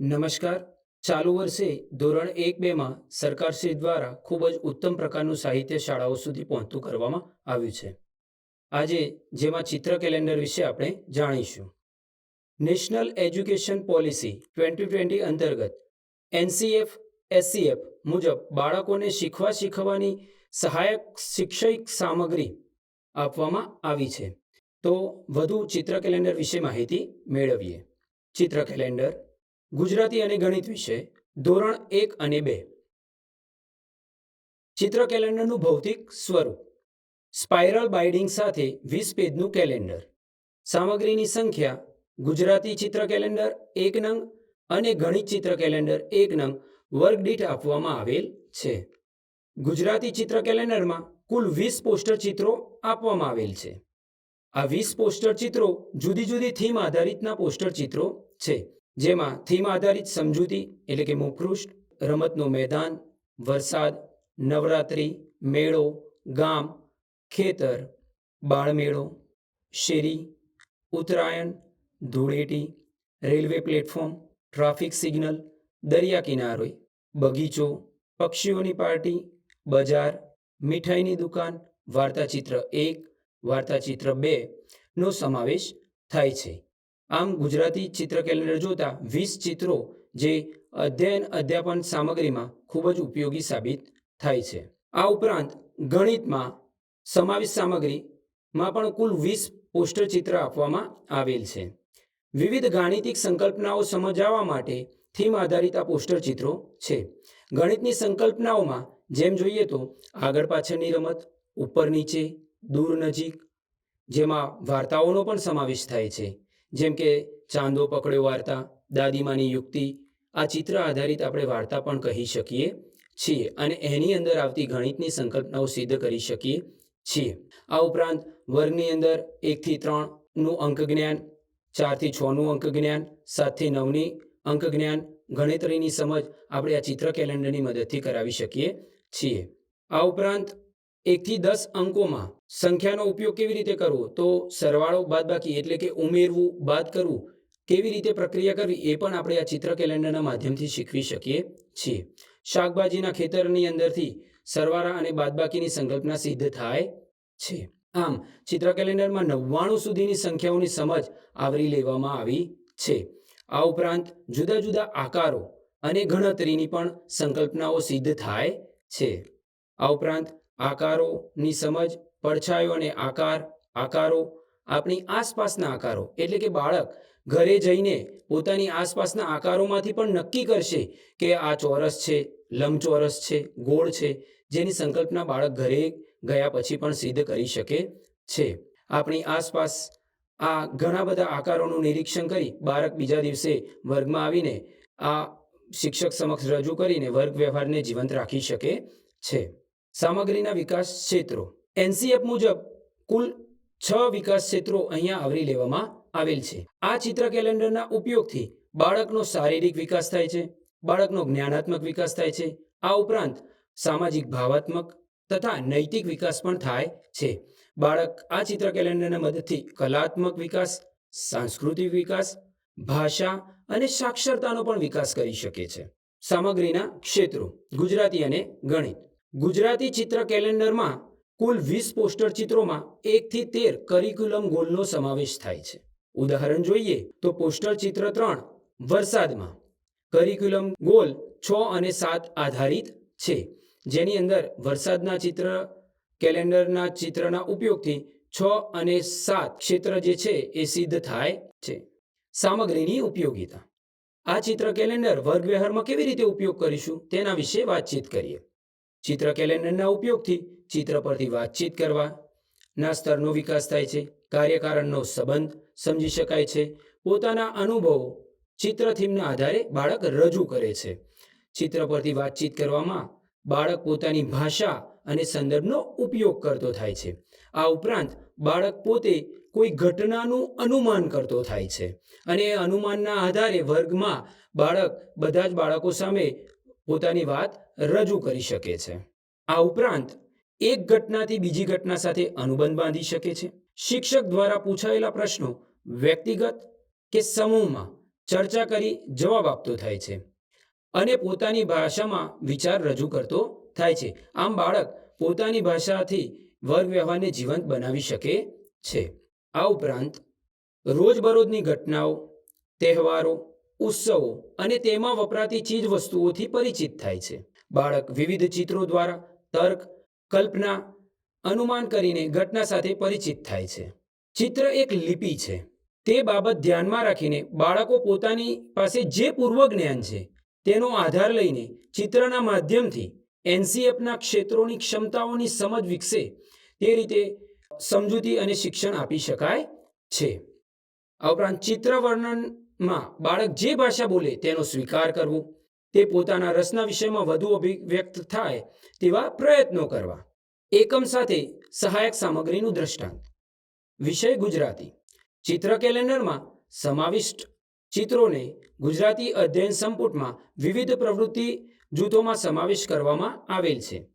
નમસ્કાર. ચાલુ વર્ષે ધોરણ એક બેમાં સરકારશ્રી દ્વારા ખૂબ જ ઉત્તમ પ્રકારનું સાહિત્ય શાળાઓ સુધી પહોંચતું કરવામાં આવ્યું છે. આજે જેમાં ચિત્ર કેલેન્ડર વિશે આપણે જાણીશું. National education policy twenty twenty અંતર્ગત એનસીએફ, એસસીએફ મુજબ બાળકોને શીખવા શીખવાની સહાયક શિક્ષક સામગ્રી આપવામાં આવી છે. તો વધુ ચિત્ર કેલેન્ડર વિશે માહિતી મેળવીએ. ચિત્ર કેલેન્ડર ગુજરાતી અને ગણિત વિષય ધોરણ એક અને બે. ચિત્ર કેલેન્ડરનું ભૌતિક સ્વરૂપ. સ્પાઇરલ બાઇડિંગ સાથે વીસ પેજનું કેલેન્ડર. સામગ્રીની સંખ્યા, ગુજરાતી ચિત્ર કેલેન્ડર એક નંગ અને ગણિત ચિત્ર કેલેન્ડર એક નંગ વર્ગદીઠ આપવામાં આવેલ છે. ગુજરાતી ચિત્ર કેલેન્ડરમાં કુલ વીસ પોસ્ટર ચિત્રો આપવામાં આવેલ છે. આ વીસ પોસ્ટર ચિત્રો જુદી જુદી થીમ આધારિતના પોસ્ટર ચિત્રો છે. જેમાં થીમ આધારિત સમજૂતી એટલે કે મુખપૃષ્ઠ, રમતનું મેદાન, વરસાદ, નવરાત્રિ, મેળો, ગામ, ખેતર, બાળમેળો, શેરી, Uttarayan, Dhuleti, railway platform, traffic signal, દરિયા કિનારે, બગીચો, પક્ષીઓની પાર્ટી, બજાર, મીઠાઈની દુકાન, વાર્તાચિત્ર એક, વાર્તાચિત્ર બે નો સમાવેશ થાય છે. આમ ગુજરાતી ચિત્ર કેલેન્ડર જોતા વીસ ચિત્રો જે અધ્યયન અધ્યાપન સામગ્રીમાં ખૂબ જ ઉપયોગી સાબિત થાય છે. આ ઉપરાંત ગણિતમાં સમાવેશ સામગ્રીમાં પણ કુલ વીસ પોસ્ટર ચિત્ર આપવામાં આવેલ છે. વિવિધ ગાણિતિક સંકલ્પનાઓ સમજાવવા માટે થીમ આધારિત આ પોસ્ટર ચિત્રો છે. ગણિતની સંકલ્પનાઓમાં જેમ જોઈએ તો આગળ પાછળની રમત, ઉપર નીચે, દૂર નજીક, જેમાં વાર્તાઓનો પણ સમાવેશ થાય છે. જેમ કે ચાંદો પકડ્યો વાર્તા, દાદીમાની યુક્તિ, આ ચિત્ર આધારિત આપણે વાર્તા પણ કહી શકીએ છીએ અને એની અંદર આવતી ગણિતની સંકલ્પનાઓ સિદ્ધ કરી શકીએ છીએ. આ ઉપરાંત વર્ગની અંદર એકથી ત્રણનું અંક જ્ઞાન ચારથી છનું અંક જ્ઞાન સાતથી નવની અંક જ્ઞાન ગણિતરીની સમજ આપણે આ ચિત્ર કેલેન્ડરની મદદથી કરાવી શકીએ છીએ. આ ઉપરાંત એકથી દસ અંકોમાં સંખ્યાનો ઉપયોગ કેવી રીતે કરવો? તો સરવાળો બાદબાકી એટલે કે ઉમેરવું, બાદ કરવું કેવી રીતે પ્રક્રિયા કરવી એ પણ આપણે આ ચિત્ર કેલેન્ડરના માધ્યમથી શીખવી શકીએ છીએ. શાકભાજીના ખેતરની અંદરથી સરવાળા અને બાદબાકીની સંકલ્પના સિદ્ધ થાય છે. આમ, ચિત્ર કેલેન્ડરમાં નવ્વાણું સુધીની સંખ્યાઓની સમજ આવરી લેવામાં આવી છે. આ ઉપરાંત જુદા જુદા આકારો અને ગણતરીની પણ સંકલ્પનાઓ સિદ્ધ થાય છે. આ ઉપરાંત આકારોની સમજ, પડછાયો અને આકાર, આકારો, આપણી આસપાસના આકારો, એટલે કે બાળક ઘરે જઈને પોતાની આસપાસના આકારોમાંથી પણ નક્કી કરશે કે આ ચોરસ છે, લંબચોરસ છે, ગોળ છે, જેની સંકલ્પના બાળક ઘરે ગયા પછી પણ સિદ્ધ કરી શકે છે. આપણી આસપાસ આ ઘણા બધા આકારોનું નિરીક્ષણ કરી બાળક બીજા દિવસે વર્ગમાં આવીને આ શિક્ષક સમક્ષ રજૂ કરીને વર્ગ વ્યવહારને જીવંત રાખી શકે છે. સામગ્રીના વિકાસ ક્ષેત્રો. એનસીએફ મુજબ કુલ છ વિકાસ ક્ષેત્રો અહીંયા આવરી લેવામાં આવેલ છે. આ ચિત્ર કેલેન્ડરના ઉપયોગથી બાળકનો શારીરિક વિકાસ થાય છે, બાળકનો જ્ઞાનાત્મક વિકાસ થાય છે. આ ઉપરાંત સામાજિક ભાવાત્મક તથા નૈતિક વિકાસ પણ થાય છે. બાળક આ ચિત્ર કેલેન્ડરના મદદથી કલાત્મક વિકાસ, સાંસ્કૃતિક વિકાસ, ભાષા અને સાક્ષરતાનો પણ વિકાસ કરી શકે છે. સામગ્રીના ક્ષેત્રો, ગુજરાતી અને ગણિત. ગુજરાતી ચિત્ર કેલેન્ડરમાં કુલ વીસ પોસ્ટર ચિત્રોમાં એકથી તેર કરિક્યુલમ ગોલનો સમાવેશ થાય છે. ઉદાહરણ જોઈએ તો પોસ્ટર ચિત્ર ત્રણ, વરસાદમાં. કરિક્યુલમ ગોલ છ અને સાત આધારિત છે. જેની અંદર વરસાદના ચિત્ર, કેલેન્ડરના ચિત્રના ઉપયોગથી છ અને સાત ક્ષેત્ર જે છે એ સિદ્ધ થાય છે. સામગ્રીની ઉપયોગિતા. આ ચિત્ર કેલેન્ડર વર્ગ વ્યવહારમાં કેવી રીતે ઉપયોગ કરીશું તેના વિશે વાતચીત કરીએ. ચિત્ર કેલેન્ડરના ઉપયોગથી ચિત્ર પરથી વાતચીત કરવાના સ્તરનો વિકાસ થાય છે, કાર્યકારણનો સંબંધ સમજી શકાય છે, પોતાના અનુભવો ચિત્ર થીમના આધારે બાળક રજૂ કરે છે. ચિત્ર પરથી વાતચીત કરવામાં બાળક પોતાની ભાષા અને સંદર્ભનો ઉપયોગ કરતો થાય છે. આ ઉપરાંત બાળક પોતે કોઈ ઘટનાનું અનુમાન કરતો થાય છે અને એ અનુમાનના આધારે વર્ગમાં બાળક, બધા જ બાળકો સામે પોતાની વાત રજૂ કરી શકે છે. આ ઉપરાંત, એક ઘટનાથી બીજી ઘટના સાથે અનુબંધ બાંધી શકે છે. શિક્ષક દ્વારા પૂછાયેલા પ્રશ્નો વ્યક્તિગત કે સમૂહમાં ચર્ચા કરી જવાબ આપતો થાય છે અને પોતાની ભાષામાં વિચાર રજૂ કરતો થાય છે. આમ બાળક પોતાની ભાષાથી વર્ગ વ્યવહારને જીવંત બનાવી શકે છે. આ ઉપરાંત, રોજબરોજની ઘટનાઓ, તહેવારો ઉત્સવો અને તેમાં વપરાતી ચીજ વસ્તુઓથી પરિચિત થાય છે. બાળક વિવિધ ચિત્રો દ્વારા તર્ક, કલ્પના, અનુમાન કરીને ઘટના સાથે પરિચિત થાય છે. ચિત્ર એક લિપિ છે. તે બાબત ધ્યાનમાં રાખીને બાળકો પોતાની પાસે જે પૂર્વ જ્ઞાન છે, તેનો આધાર લઈને ચિત્રના માધ્યમથી એનસીએફના ક્ષેત્રોની ક્ષમતાઓની સમજ વિકસે તે રીતે સમજૂતી અને શિક્ષણ આપી શકાય છે. આ ઉપરાંત ચિત્ર વર્ણનમાં બાળક જે ભાષા બોલે તેનો સ્વીકાર કરવો. તે પોતાના રસના વિષયમાં વધુ અભિવ્યક્ત થાય તેવા પ્રયત્નો કરવા. એકમ સાથે સહાયક સામગ્રીનું દ્રષ્ટાંત. વિષય ગુજરાતી. ચિત્ર કેલેન્ડરમાં સમાવિષ્ટ ચિત્રોને ગુજરાતી અધ્યયન સંપુટમાં વિવિધ પ્રવૃત્તિ જૂથોમાં સમાવેશ કરવામાં આવેલ છે.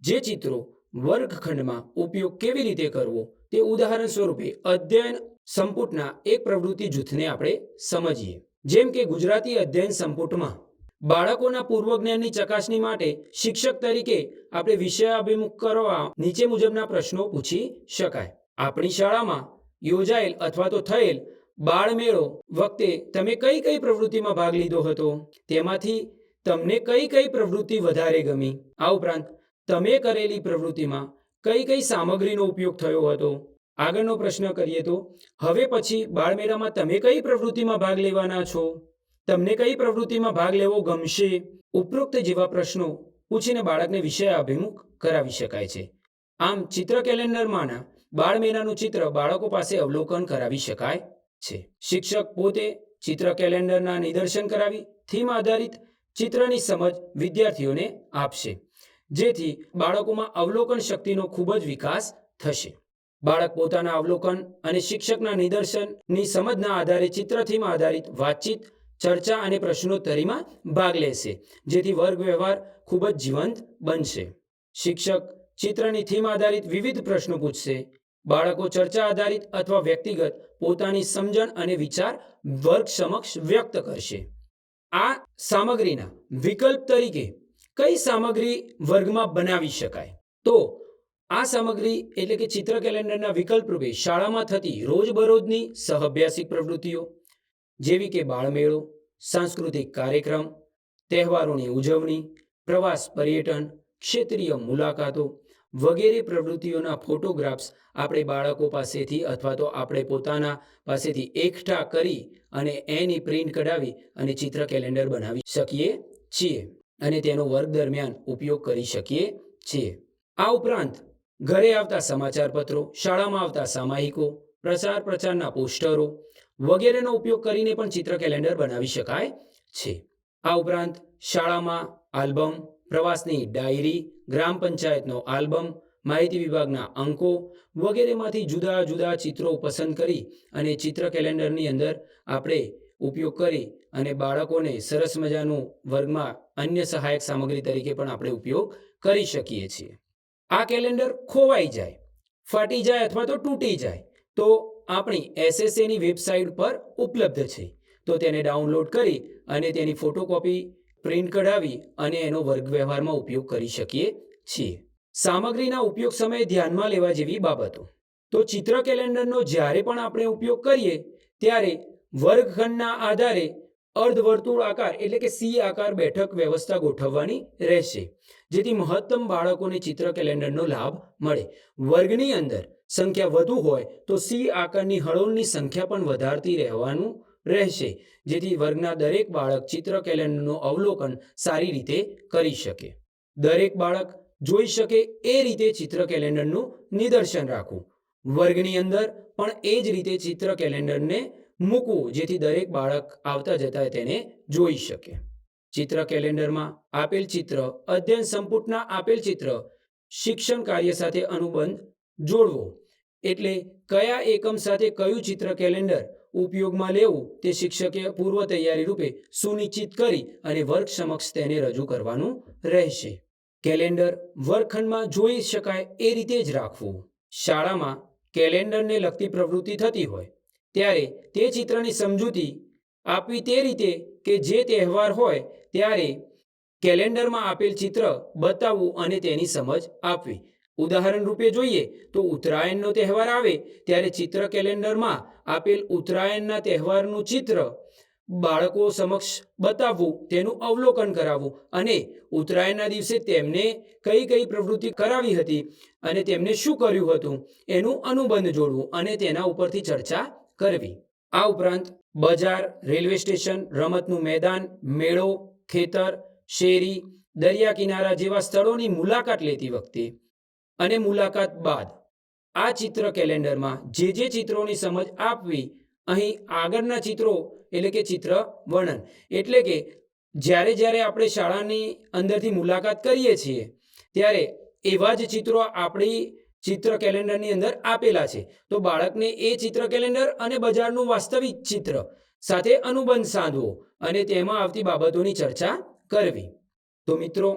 જે ચિત્રો વર્ગખંડમાં ઉપયોગ કેવી રીતે કરવો તે ઉદાહરણ સ્વરૂપે અધ્યયન સંપુટના એક પ્રવૃત્તિ જૂથને આપણે સમજીએ. જેમ કે ગુજરાતી અધ્યયન સંપુટમાં બાળકોના પૂર્વજ્ઞાનની ચકાસણી માટે શિક્ષક તરીકે આપણે વિષયાભિમુખ કરવા નીચે મુજબના પ્રશ્નો પૂછી શકાય. આપણી શાળામાં યોજાયેલ અથવા તો થયેલ બાળમેળો વખતે તમે કઈ કઈ પ્રવૃત્તિમાં ભાગ લીધો હતો? તેમાંથી તમને કઈ કઈ પ્રવૃત્તિ વધારે ગમી? આ ઉપરાંત તમે કરેલી પ્રવૃત્તિમાં કઈ કઈ સામગ્રીનો ઉપયોગ થયો હતો? આગળનો પ્રશ્ન કરીએ તો, હવે પછી બાળમેળામાં તમે કઈ પ્રવૃત્તિમાં ભાગ લેવાના છો? તમને કઈ પ્રવૃત્તિમાં ભાગ લેવો ગમશે? ઉપરોક્ત જેવા પ્રશ્નો પૂછીને બાળકને વિષય અભિમુખ કરાવી શકાય છે. આમ, ચિત્ર કેલેન્ડરમાંના બાળમેળાનું ચિત્ર બાળકો પાસે અવલોકન કરાવી શકાય છે. શિક્ષક પોતે ચિત્ર કેલેન્ડરના નિદર્શન કરાવી થીમ આધારિત ચિત્રની સમજ વિદ્યાર્થીઓને આપશે. જેથી બાળકોમાં અવલોકન શક્તિનો ખૂબ જ વિકાસ થશે. બાળક પોતાના અવલોકન અને શિક્ષકના નિદર્શનની સમજના આધારે ચિત્ર થીમ આધારિત વાતચીત, ચર્ચા અને પ્રશ્નોત્તરીમાં ભાગ લેશે, જેથી વર્ગ વ્યવહાર ખૂબ જ જીવંત બનશે. શિક્ષક ચિત્રની થીમ આધારિત વિવિધ પ્રશ્નો પૂછશે. બાળકો ચર્ચા આધારિત અથવા વ્યક્તિગત પોતાની સમજણ અને વિચાર વર્ગ સમક્ષ વ્યક્ત કરશે. આ સામગ્રીના વિકલ્પ તરીકે કઈ સામગ્રી વર્ગમાં બનાવી શકાય? તો આ સામગ્રી એટલે કે ચિત્ર કેલેન્ડરના વિકલ્પ રૂપે શાળામાં થતી રોજબરોજની સહઅભ્યાસિક પ્રવૃત્તિઓ, જેવી કે બાળમેળો, સાંસ્કૃતિક કાર્યક્રમ, તહેવારોની ઉજવણી, પ્રવાસ પર્યટન, ક્ષેત્રીય મુલાકાતો વગેરે પ્રવૃત્તિઓના ફોટોગ્રાફ્સ આપણે બાળકો પાસેથી અથવા તો આપણે પોતાના પાસેથી એકઠા કરી અને એની પ્રિન્ટ કઢાવી અને ચિત્ર કેલેન્ડર બનાવી શકીએ છીએ અને તેનો વર્ગ દરમિયાન ઉપયોગ કરી શકીએ છીએ. આ ઉપરાંત ઘરે આવતા સમાચાર પત્રો શાળામાં આવતા સામાયિકો, પ્રચાર પ્રચારના પોસ્ટરો વગેરેનો ઉપયોગ કરીને પણ ચિત્ર કેલેન્ડર બનાવી શકાય છે. આ ઉપરાંત શાળામાં આલ્બમ, પ્રવાસની ડાયરી, ગ્રામ પંચાયતનો આલ્બમ, માહિતી વિભાગના અંકો વગેરેમાંથી જુદા જુદા ચિત્રો પસંદ કરી અને ચિત્ર કેલેન્ડરની અંદર આપણે ઉપયોગ કરી અને બાળકોને સરસ મજાનું વર્ગમાં અન્ય સહાયક સામગ્રી તરીકે પણ આપણે ઉપયોગ કરી શકીએ છીએ. આ કેલેન્ડર ખોવાઈ જાય, ફાટી જાય અથવા તો તૂટી જાય, તો આપણી એસએસએની વેબસાઇટ પર ઉપલબ્ધ છે. તો તેને ડાઉનલોડ કરી અને તેની ફોટોકોપી પ્રિન્ટ કઢાવી અને એનો વર્ગ વ્યવહારમાં ઉપયોગ કરી શકીએ છીએ. સામગ્રીના ઉપયોગ સમયે ધ્યાનમાં લેવા જેવી બાબતો. તો ચિત્ર કેલેન્ડરનો જ્યારે પણ આપણે ઉપયોગ કરીએ, ત્યારે વર્ગખંડના આધારે અર્ધવર્તુળ આકાર એટલે કે સી આકાર બેઠક વ્યવસ્થા ગોઠવવાની રહેશે. જેથી મહત્તમ બાળકોને ચિત્ર કેલેન્ડરનો લાભ મળે. વર્ગની અંદર સંખ્યા વધુ હોય તો સી આકારની હળોળની સંખ્યા પણ વધારતી રહેવાનું રહેશે, જેથી વર્ગના દરેક બાળક ચિત્ર કેલેન્ડરનું અવલોકન સારી રીતે કરી શકે. દરેક બાળક જોઈ શકે એ રીતે ચિત્ર કેલેન્ડરનું નિદર્શન રાખવું. વર્ગની અંદર પણ એ જ રીતે ચિત્ર કેલેન્ડરને મૂકવું, જેથી દરેક બાળક આવતા જતા તેને જોઈ શકે. ચિત્ર કેલેન્ડરમાં આપેલ ચિત્ર, અધ્યયન સંપુટના આપેલ ચિત્ર, શિક્ષણ કાર્ય સાથે અનુબંધ જોડવો. એટલે કયા એકમ સાથે કયું ચિત્ર કેલેન્ડર ઉપયોગમાં લેવું તે શિક્ષકે પૂર્વ તૈયારી રૂપે સુનિશ્ચિત કરી અને વર્ગ સમક્ષ તેને રજૂ કરવાનું રહેશે. કેલેન્ડર વર્ગખંડમાં જોઈ શકાય એ રીતે જ રાખવું. શાળામાં કેલેન્ડરને લગતી પ્રવૃત્તિ થતી હોય, ત્યારે તે ચિત્રની સમજૂતી આપવી તે રીતે કે જે તહેવાર હોય ત્યારે કેલેન્ડરમાં આપેલ ચિત્ર બતાવવું અને તેની સમજ આપવી. ઉદાહરણ રૂપે જોઈએ તો ઉત્તરાયણનો તહેવાર આવે ત્યારે ચિત્ર કેલેન્ડરમાં આપેલ ઉત્તરાયણના તહેવારનું ચિત્ર બાળકો સમક્ષ બતાવવું, તેનું અવલોકન કરાવવું અને ઉત્તરાયણના દિવસે તેમને કઈ કઈ પ્રવૃત્તિ કરાવી હતી અને તેમને શું કર્યું હતું એનું અનુબંધ જોડવું અને તેના ઉપરથી ચર્ચા કરવી. આ ઉપરાંત બજાર, રેલવે સ્ટેશન, રમતનું મેદાન, મેળો, ખેતર, શેરી, દરિયા કિનારા જેવા સ્થળોની મુલાકાત લેતી વખતે અને મુલાકાત બાદ આ ચિત્ર કેલેન્ડરમાં જે જે ચિત્રોની સમજ આપવી, અહીં આગળના ચિત્રો એટલે કે ચિત્ર વર્ણન. એટલે કે જ્યારે જ્યારે આપણે શાળાની અંદરથી મુલાકાત કરીએ છીએ, ત્યારે એવા જ ચિત્રો આપણી ચિત્ર કેલેન્ડરની અંદર આપેલા છે. તો બાળકને એ ચિત્ર કેલેન્ડર અને બજારનું વાસ્તવિક ચિત્ર સાથે અનુબંધ સાધવો અને તેમાં આવતી બાબતોની ચર્ચા કરવી. તો મિત્રો,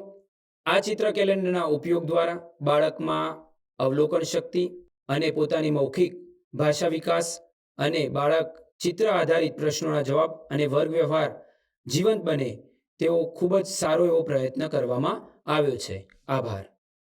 આ ચિત્ર કેલેન્ડરના ઉપયોગ દ્વારા બાળકમાં અવલોકન શક્તિ અને પોતાની મૌખિક ભાષા વિકાસ અને બાળક ચિત્ર આધારિત પ્રશ્નોના જવાબ અને વર્ગ વ્યવહાર જીવંત બને તેવો ખૂબ જ સારો એવો પ્રયત્ન કરવામાં આવ્યો છે. આભાર.